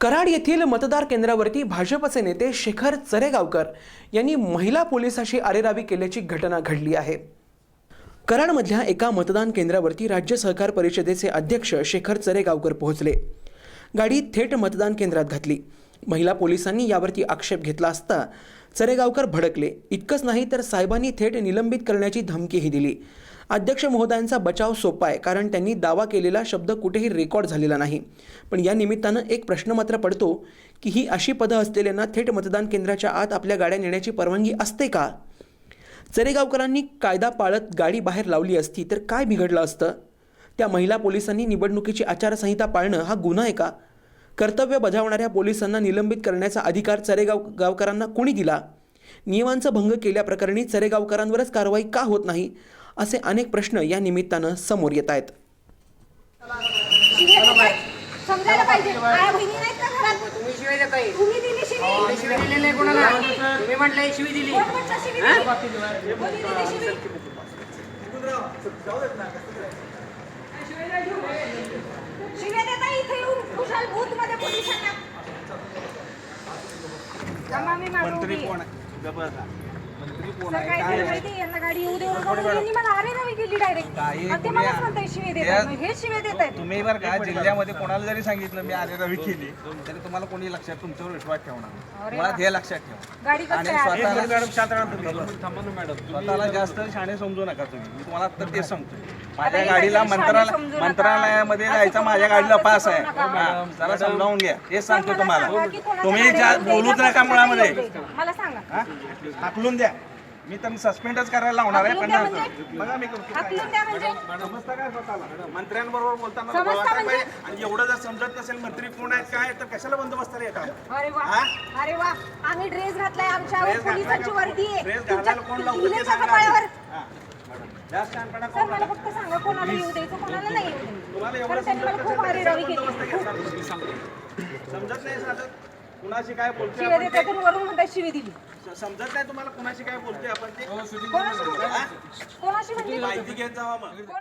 कराड येथील मतदार केंद्रावरती भाजपचे नेते शेखर चरेगावकर यांनी महिला पोलिसाशी अरेरावी केल्याची घटना घडली आहे. कराडमधल्या एका मतदान केंद्रावरती राज्य सहकार परिषदेचे अध्यक्ष शेखर चरेगावकर पोहोचले. गाडी थेट मतदान केंद्रात घातली. महिला पोलिसांनी यावरती आक्षेप घेतला असता चरेगावकर भडकले. इतकंच नाही तर साहेबांनी थेट निलंबित करण्याची धमकीही दिली. अध्यक्ष महोदयांचा बचाव सोपा आहे कारण त्यांनी दावा केलेला शब्द कुठेही रेकॉर्ड झालेला नाही. पण या निमित्तानं एक प्रश्न मात्र पडतो की ही अशी पदं असलेल्यांना थेट मतदान केंद्राच्या आत आपल्या गाड्या नेण्याची परवानगी असते का? चरेगावकरांनी कायदा पाळत गाडी बाहेर लावली असती तर काय बिघडलं असतं? त्या महिला पोलिसांनी निवडणुकीची आचारसंहिता पाळणं हा गुन्हा आहे का? कर्तव्य बजावणाऱ्या पोलिसांना निलंबित करण्याचा अधिकार चरेगाव गावकरांना कोणी दिला? नियमांचा भंग केल्याप्रकरणी चरेगावकरांवरच कारवाई का होत नाही? असे अनेक प्रश्न या निमित्तानं समोर येत आहेत. समजायला पाहिजे. आया बहिणी नाहीत का घरात? तुम्ही शिवाय देताय तुम्ही दिली शिवी. तुम्ही शिवाय दिली नाही कोणाला? तुम्ही म्हटलंय शिवी दिली. कोण माहिती यांना गाडी येऊ देऊ नका म्हणून यांनी मला अरे नवी केली डायरेक्ट आणि ते मलाच म्हणताय शिवी देत हे शिवे देत आहेत. तुम्ही बरं का जिल्ह्यामध्ये कोणाला जरी सांगितलं मी आरे रवी केली तरी तुम्हाला कोणी लक्षात तुमच्यावर विश्वास ठेवणार वा. हे लक्षात ठेवा. गाडी आणि आहे? स्वतःला स्वतःला जास्त शाणे समजू नका तुम्ही. मी तुम्हाला आता तेच सांगतो माझ्या गाडीला मंत्रालय. मंत्रालयामध्ये जायचं माझ्या गाडीला पास आहे. हा, जरा समजावून घ्या तेच सांगतो मला तुम्हाला तुम्ही ज्या बोलूच का नका मुळामध्ये. मला सांगा हा? हाकलून द्या मी तर सस्पेंडच करायला लावणार आहे हाकलून पण द्या म्हणजे? बघा मी करतो काय. हाकलून द्या म्हणजे समजतं काय स्वतःला मंत्र्यांबरोबर बोलताना समजतं बोलायला म्हणजे? पाहिजे. आणि एवढं जर समजत नसेल मंत्री कोण आहेत काय आहेत, तर कशाला बंदोबस्ताला येतात अरे वा हा? अरे वा आम्ही ड्रेस घातलाय आमच्यावर ड्रेस घातलाय पोलिसांची का? वर्दी आहे ड्रेस तुमच्या घालायला कोण लावतं लिहिलंय ते का सांगा कपाळावर हा. जास्त शहाणपणा सर करू मला नका. फक्त कोणाला येऊ द्यायचं कोणाला नाही येऊ द्यायचं. कारण त्यांनी मला खूप आरेरावी केली? समजत नाही साधं कुणाशी काय आपण देतात आणि वरून म्हणतात शिवी दिली. समजत नाही तुम्हाला कुणाशी काय बोलतोय आपण ते? कोणाशी म्हणजे? कोणाशी माहिती घेत जावा मग. कोण-